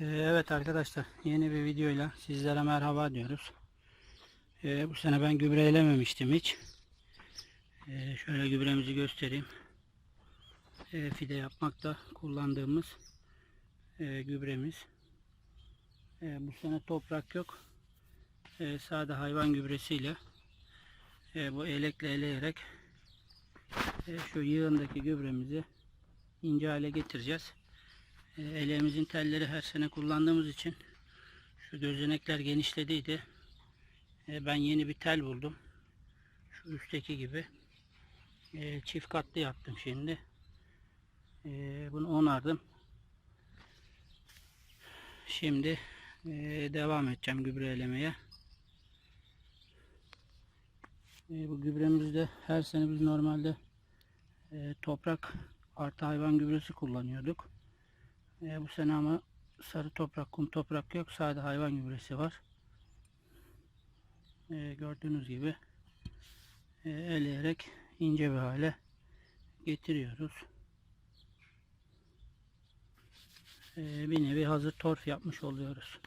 Ee, Evet arkadaşlar yeni bir videoyla sizlere merhaba diyoruz. Ee, bu sene ben gübre elememiştim hiç. Ee, şöyle gübremizi göstereyim. Ee, fide yapmakta kullandığımız e, gübremiz. Ee, bu sene toprak yok. Ee, sade hayvan gübresiyle e, bu elekle eleyerek e, şu yığındaki gübremizi ince hale getireceğiz. E, Eleğimizin telleri her sene kullandığımız için şu gözenekler genişlediydi. E, Ben yeni bir tel buldum. Şu üstteki gibi. E, Çift katlı yaptım şimdi. Bunu onardım. Şimdi e, devam edeceğim gübre elemeye. Bu gübremizde her sene biz normalde e, toprak artı hayvan gübresi kullanıyorduk. E, bu sene ama sarı toprak, kum toprak yok. Sadece hayvan gübresi var. E, gördüğünüz gibi e, eleyerek ince bir hale getiriyoruz. E, bir nevi hazır torf yapmış oluyoruz.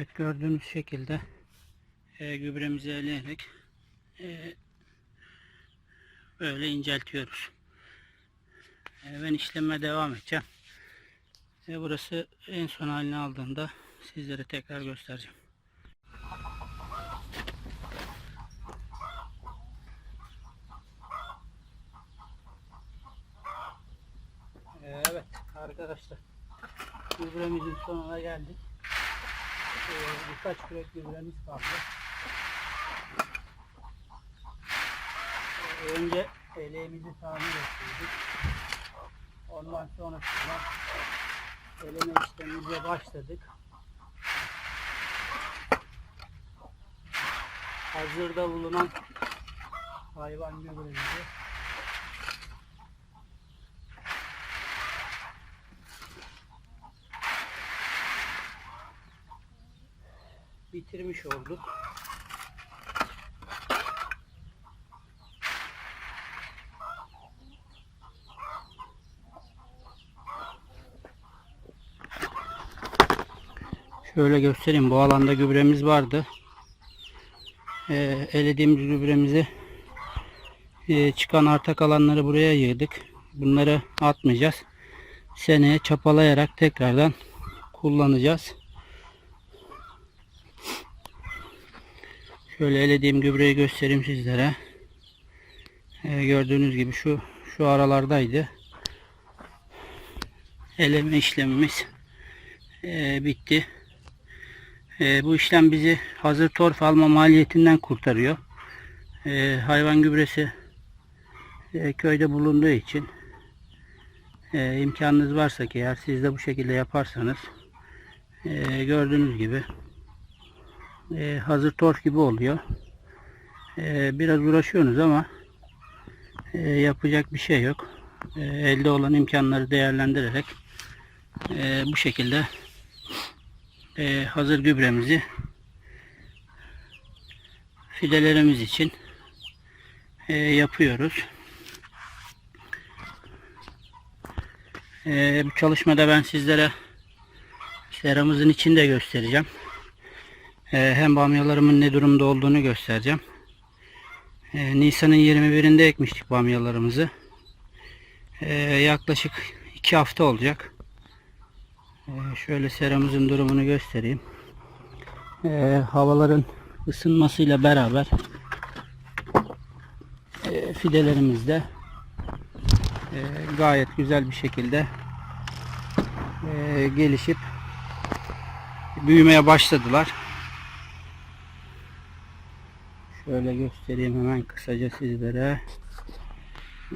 Evet gördüğünüz şekilde e, gübremizi eleyerek e, böyle inceltiyoruz. E, ben işleme devam edeceğim. E, burası en son halini aldığında sizlere tekrar göstereceğim. E, Evet arkadaşlar gübremizin sonuna geldik. Birkaç kürek kaldı. Ee, önce eleğimizi tamir ettirdik. Ondan sonrasında eleme işlemimize başladık. Hazırda bulunan hayvan gübremizi bitirmiş olduk. Şöyle göstereyim. Bu alanda gübremiz vardı. Ee, elediğimiz gübremizi e, çıkan arta alanları buraya yığdık. Bunları atmayacağız. Seneye çapalayarak tekrardan kullanacağız. Şöyle elediğim gübreyi göstereyim sizlere. Ee, gördüğünüz gibi şu şu aralardaydı. Eleme işlemimiz ee, bitti. Ee, bu işlem bizi hazır torf alma maliyetinden kurtarıyor. e, hayvan gübresi e, köyde bulunduğu için e, imkanınız varsa ki eğer siz de bu şekilde yaparsanız e, gördüğünüz gibi e, hazır torf gibi oluyor. E, biraz uğraşıyorsunuz ama e, yapacak bir şey yok. E, elde olan imkanları değerlendirerek e, bu şekilde e, hazır gübremizi fidelerimiz için e, yapıyoruz. E, bu çalışmada ben sizlere seramızın içinde göstereceğim. E, hem bamyalarımın ne durumda olduğunu göstereceğim. E, Nisan'ın 21'inde ekmiştik bamyalarımızı. E, yaklaşık 2 hafta olacak. Şöyle seramızın durumunu göstereyim. Havaların ısınmasıyla beraber e, fidelerimiz de e, gayet güzel bir şekilde e, gelişip büyümeye başladılar. Şöyle göstereyim hemen kısaca sizlere.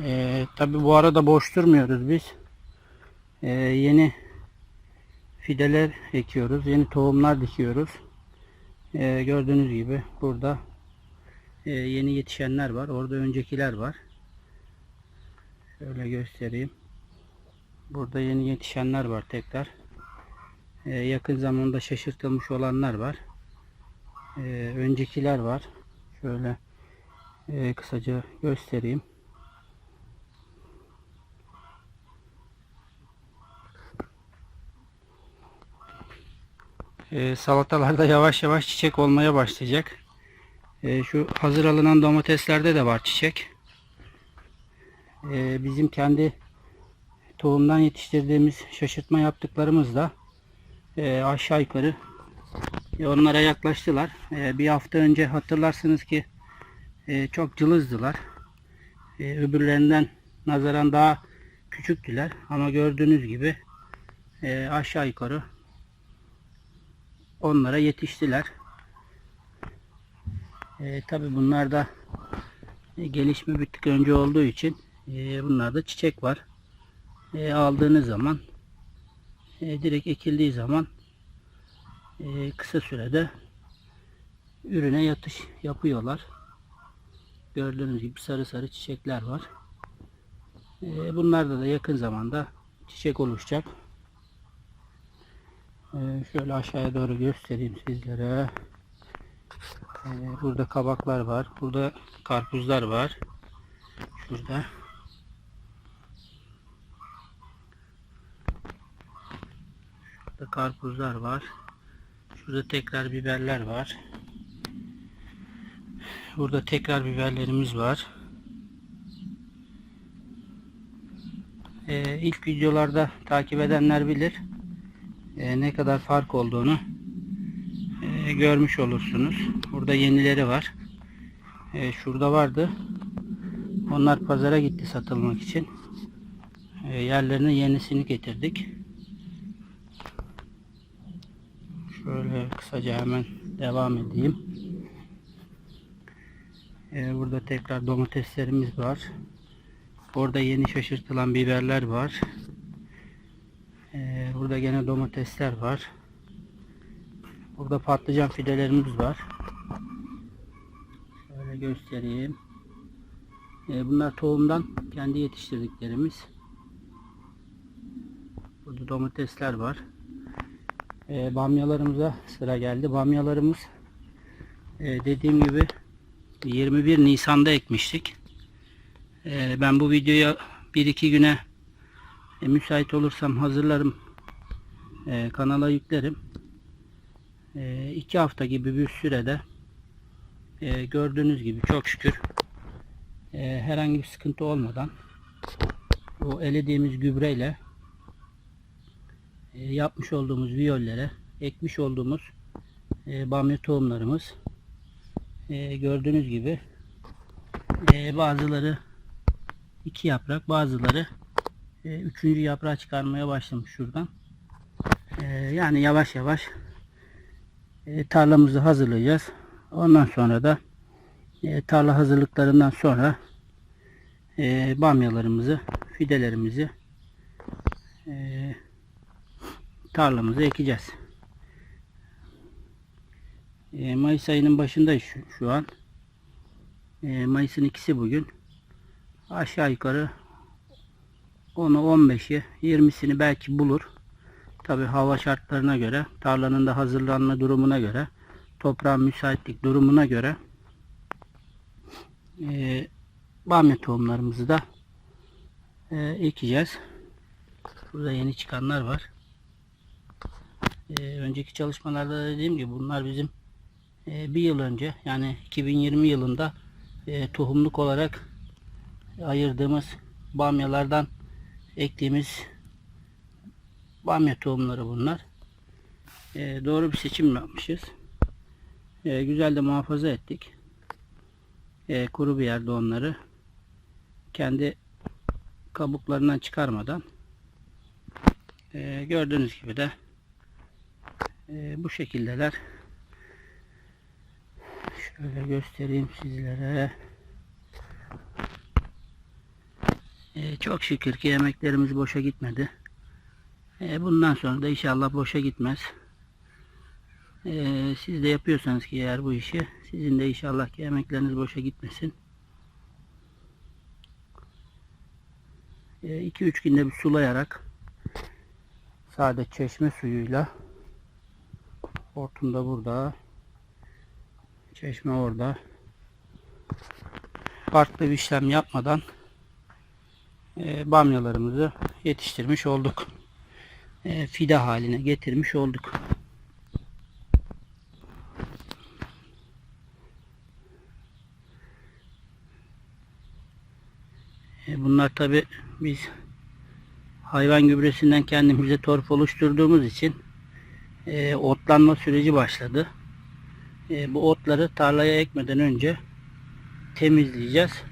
E, Tabi bu arada boş durmuyoruz biz. E, yeni fideler ekiyoruz. Yeni tohumlar dikiyoruz. E, gördüğünüz gibi burada e, yeni yetişenler var. Orada öncekiler var. Şöyle göstereyim. Burada yeni yetişenler var tekrar. E, yakın zamanda şaşırtılmış olanlar var. E, öncekiler var. Şöyle e, kısaca göstereyim. E, salatalarda yavaş yavaş çiçek olmaya başlayacak. E, şu hazır alınan domateslerde de var çiçek. E, bizim kendi tohumdan yetiştirdiğimiz şaşırtma yaptıklarımız da e, aşağı yukarı onlara yaklaştılar. E, bir hafta önce hatırlarsınız ki e, çok cılızdılar. E, öbürlerinden nazaran daha küçüktüler ama gördüğünüz gibi e, aşağı yukarı onlara yetiştiler. E, Tabi bunlar da e, gelişme bir tık önce olduğu için e, bunlarda çiçek var. E, aldığınız zaman e, direkt ekildiği zaman e, kısa sürede ürüne yatış yapıyorlar. Gördüğünüz gibi sarı sarı çiçekler var. E, bunlarda da yakın zamanda çiçek oluşacak. E, şöyle aşağıya doğru göstereyim sizlere. E, burada kabaklar var. Burada karpuzlar var. Şurada. Şurada karpuzlar var. Şurada tekrar biberler var. Burada tekrar biberlerimiz var. Ee, ilk videolarda takip edenler bilir ee, ne kadar fark olduğunu e, görmüş olursunuz. Burada yenileri var. Ee, şurada vardı. Onlar pazara gitti satılmak için. Ee, yerlerine yenisini getirdik. Şöyle kısaca hemen devam edeyim. Ee, burada tekrar domateslerimiz var. Orada yeni şaşırtılan biberler var. Ee, burada gene domatesler var. Burada patlıcan fidelerimiz var. Şöyle göstereyim. Ee, bunlar tohumdan kendi yetiştirdiklerimiz. Burada domatesler var. Ee, bamyalarımıza sıra geldi. Bamyalarımız e, dediğim gibi 21 Nisan'da ekmiştik. Ee, ben bu videoya 1-2 güne e, müsait olursam hazırlarım. E, kanala yüklerim. 2 hafta gibi bir sürede e, gördüğünüz gibi çok şükür e, herhangi bir sıkıntı olmadan o elediğimiz gübreyle e, yapmış olduğumuz viyollere ekmiş olduğumuz e, bamya tohumlarımız e, gördüğünüz gibi e, bazıları iki yaprak bazıları üçüncü yaprağı çıkarmaya başlamış şuradan. Yani yavaş yavaş tarlamızı hazırlayacağız. Ondan sonra da tarla hazırlıklarından sonra bamyalarımızı, fidelerimizi e, tarlamıza ekeceğiz. E, Mayıs ayının başındayız şu, şu an. E, Mayıs'ın ikisi bugün. Aşağı yukarı 10'u 15'i 20'sini belki bulur. Tabi hava şartlarına göre, tarlanın da hazırlanma durumuna göre, toprağın müsaitlik durumuna göre e, bamya tohumlarımızı da e, ekeceğiz. Burada yeni çıkanlar var. E, önceki çalışmalarda da dediğim gibi bunlar bizim e, bir yıl önce yani 2020 yılında e, tohumluk olarak ayırdığımız bamyalardan ektiğimiz bamya tohumları bunlar. E, doğru bir seçim yapmışız. E, güzel de muhafaza ettik. E, kuru bir yerde onları kendi kabuklarından çıkarmadan e, gördüğünüz gibi de e, bu şekildeler. Şöyle göstereyim sizlere. E, çok şükür ki emeklerimiz boşa gitmedi. E, bundan sonra da inşallah boşa gitmez. E, siz de yapıyorsanız ki eğer bu işi sizin de inşallah ki emekleriniz boşa gitmesin. 2-3 günde bir sulayarak sade çeşme suyuyla hortum da burada çeşme orada farklı bir işlem yapmadan e, bamyalarımızı yetiştirmiş olduk. E, fide haline getirmiş olduk. E, bunlar tabi biz hayvan gübresinden kendimize torf oluşturduğumuz için e, otlanma süreci başladı. E, bu otları tarlaya ekmeden önce temizleyeceğiz.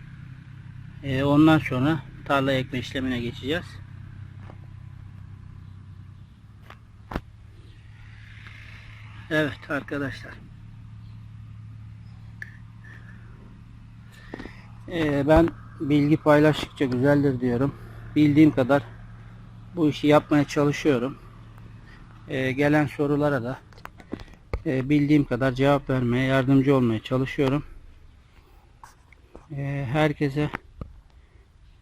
E, ondan sonra tarla ekme işlemine geçeceğiz. Evet arkadaşlar. E, ben bilgi paylaştıkça güzeldir diyorum. Bildiğim kadar bu işi yapmaya çalışıyorum. E, gelen sorulara da e, bildiğim kadar cevap vermeye, yardımcı olmaya çalışıyorum. E, herkese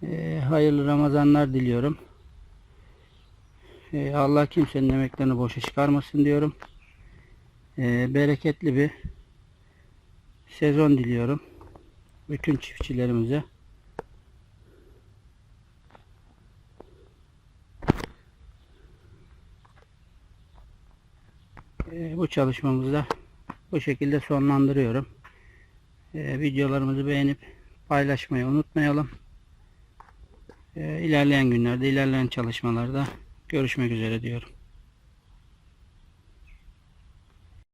e, hayırlı Ramazanlar diliyorum. E, Allah kimsenin emeklerini boşa çıkarmasın diyorum. E, bereketli bir sezon diliyorum. Bütün çiftçilerimize. E, bu çalışmamızda bu şekilde sonlandırıyorum. E, videolarımızı beğenip paylaşmayı unutmayalım. E, ilerleyen günlerde, ilerleyen çalışmalarda görüşmek üzere diyorum.